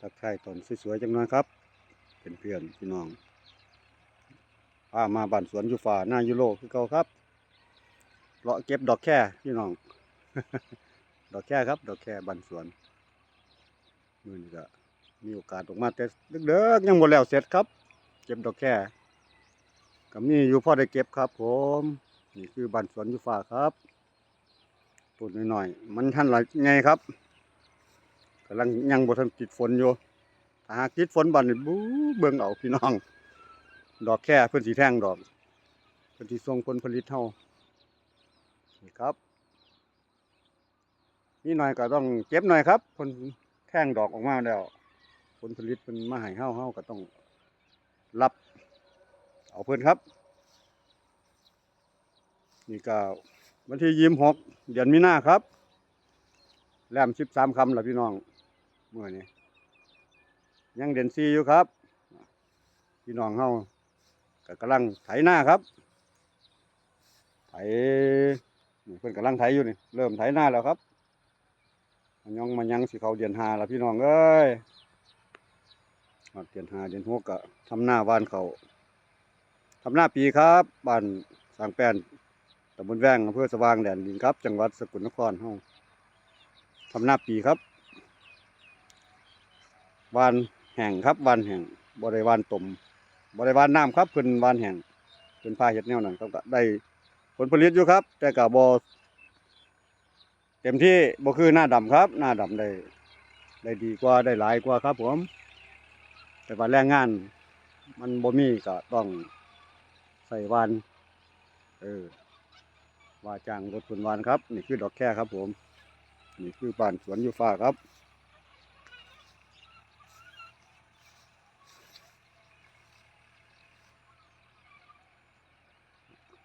ทักทายตอนสวยๆจังน้อยครับเป็นเพื่อนพี่น้องพามาบ้านสวนยูฟาหน้ายูโรคือเก่าครับเลาะเก็บดอกแค่พี่น้อง ดอกแค่ครับ ดอกแค่บ้านสวนมือนี้ก็มีโอกาสออกมาแต่เด็กๆยังบ่แล้วเสร็จครับ เก็บดอกแค่ก็มีอยู่พอได้เก็บครับ ผมนี่คือบ้านสวนยูฟาครับต้นน้อยๆมันทันหลายไงครับ กำลังยังบ่ทันติดฝนอยู่ถ้าหากติดฝนบัดนี้บู๊เบิ่งเอาพี่น้อง ดอกแค่เพิ่นสิแท่งดอกเพิ่นสิส่งผลผลิตเฮานี่ครับ นี่หน่อยก็ต้องเก็บหน่อยครับผลแท่งดอกออกมาแล้วผลผลิตเพิ่นมาให้เฮาเฮาก็ต้องรับ เอาเพิ่นครับ นี่ก็วันที่ยี่สิบหกเดือนมีนาครับแรมสิบสามคำล่ะพี่น้อง เมื่อนี้ยังเดือนสี่อยู่ครับพี่น้องเฮาก็กำลังไถหน้าครับไถเพิ่นกำลังไถอยู่นี่เริ่มไถหน้าแล้วครับมันยังมันยังสิเขาเดือนหาแล้วพี่น้องเอ้ยเดือนหาเดือนหกก็ทำหน้าบ้านเขาทำหน้าปีครับบ้านสางแปนตำบลแว้งอำเภอสว่างแดนดินครับ จังหวัดสกลนครเฮาทำหน้าปีครับ วานแห่งครับวานแห่งบริวานตมบริวารน้ำครับเพิ่นวานแห่งเพิ่นพาเฮ็ดแนวนั้นครับก็ได้ผลผลิตอยู่ครับ แต่ก็บ่เต็มที่บ่คือหน้าดำครับ หน้าดำได้ได้ดีกว่าได้หลายกว่าครับ ผม แต่ว่าแรงงาน มันบ่มีก็ต้องใส่วานเออว่าจ้างรถเพิ่นวานครับ นี่คือดอกแค่ครับ ผม นี่คือบ้านสวนยูฟ้าครับ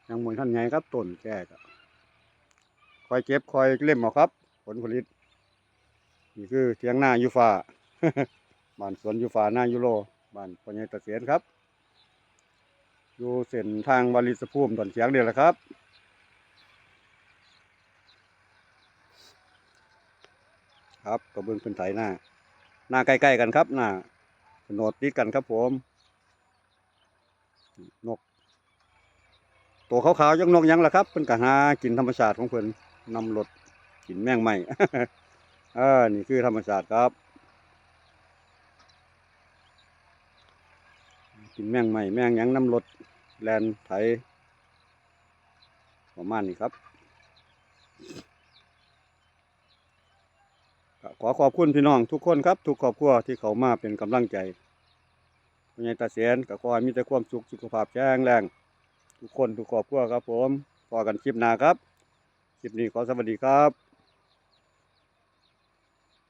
ยังมือนท่านไงครับต้นแก่ก็คอยเก็บคอยเล่มเอาครับ ผลผลิต นี่คือเทียงหน้ายูฟาบ้านสวนยูฟาหน้ายูโรบ้านปัญญาตะเสียนครับ อยู่เส้นทางวาริสภูมิตอนเสียงเดียวแหละครับครับกระเบื้องเป็นไถหน้า หน้าใกล้ ๆ กันครับ หน้าโนดติดกันครับผม นก ตัวขาวๆยังนกยังล่ะครับเพิ่นก็หากินธรรมชาติของเพิ่นนำรถกินแมงไหม้เออนี่คือธรรมชาติครับ กินแมงไหม้แมงยังนำรถแลนไถประมาณนี้ครับ ขอขอบคุณพี่น้องทุกคนครับ ทุกครอบครัวที่เขามาเป็นกำลังใจพญาตาเสียนก็ขอให้มีแต่ความสุขสุขภาพแข็งแรง ทุกคนทุกครอบครัวครับผมพอกันคลิปหน้าครับ คลิปนี้ขอสวัสดีครับ